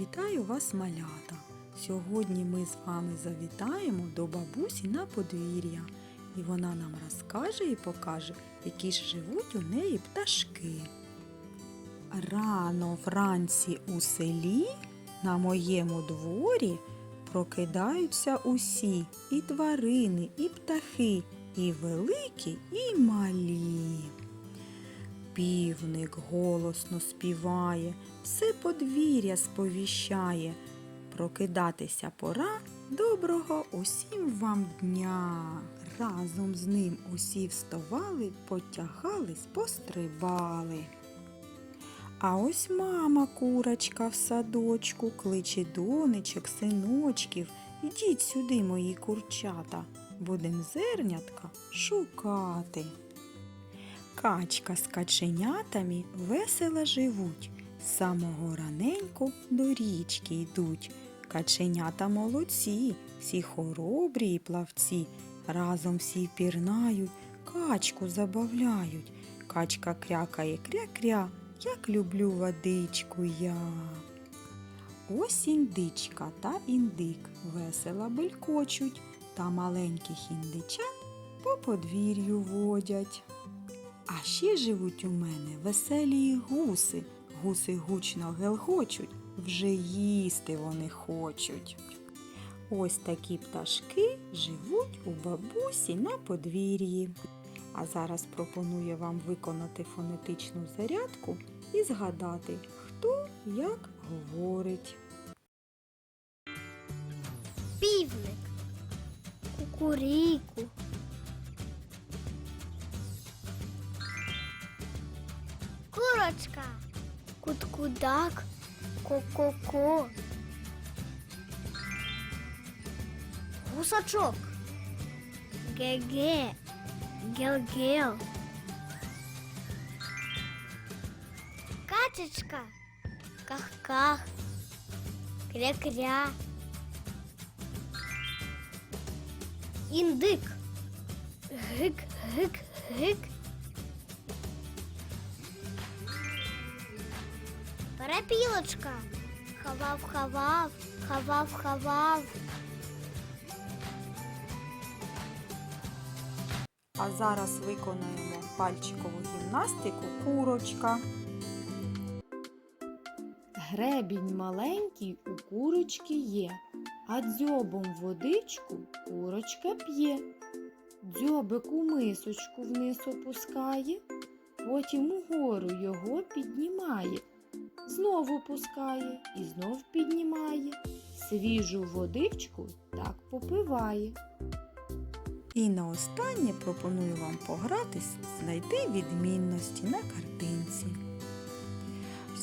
Вітаю вас, малята! Сьогодні ми з вами завітаємо до бабусі на подвір'я, і вона нам розкаже і покаже, які ж живуть у неї пташки. Рано вранці у селі на моєму дворі прокидаються усі і тварини, і птахи, і великі, і малі. Півник голосно співає, все подвір'я сповіщає. Прокидатися пора, доброго усім вам дня. Разом з ним усі вставали, потягались, пострибали. А ось мама курочка в садочку кличе донечок, синочків. Ідіть сюди, мої курчата, будем зернятка шукати. Качка з каченятами весело живуть, з самого раненьку до річки йдуть. Каченята молодці, всі хоробрі й плавці, разом всі пірнають, качку забавляють. Качка крякає кря-кря, як люблю водичку я. Ось індичка та індик весело белькочуть, та маленьких індичат по подвір'ю водять. А ще живуть у мене веселі гуси. Гуси гучно гелгочуть, вже їсти вони хочуть. Ось такі пташки живуть у бабусі на подвір'ї. А зараз пропоную вам виконати фонетичну зарядку і згадати, хто як говорить. Півник, кукуріку, курочка, куткудак, ко-ко-ко, гусачок, ге-ге, гел-гел, качечка, ках-ках, кря-кря. Індик. Гик, гик, гик. Перепілочка. Хавав, хавав, хавав, хавав. А зараз виконаємо пальчикову гімнастику курочка. Гребінь маленький у курочки є, а дзьобом водичку курочка п'є. Дзьобик у мисочку вниз опускає, потім угору його піднімає, знову пускає і знов піднімає, свіжу водичку так попиває. І наостаннє пропоную вам погратись, знайти відмінності на картинці.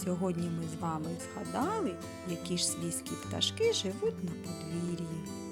Сьогодні ми з вами згадали, які ж свійські пташки живуть на подвір'ї.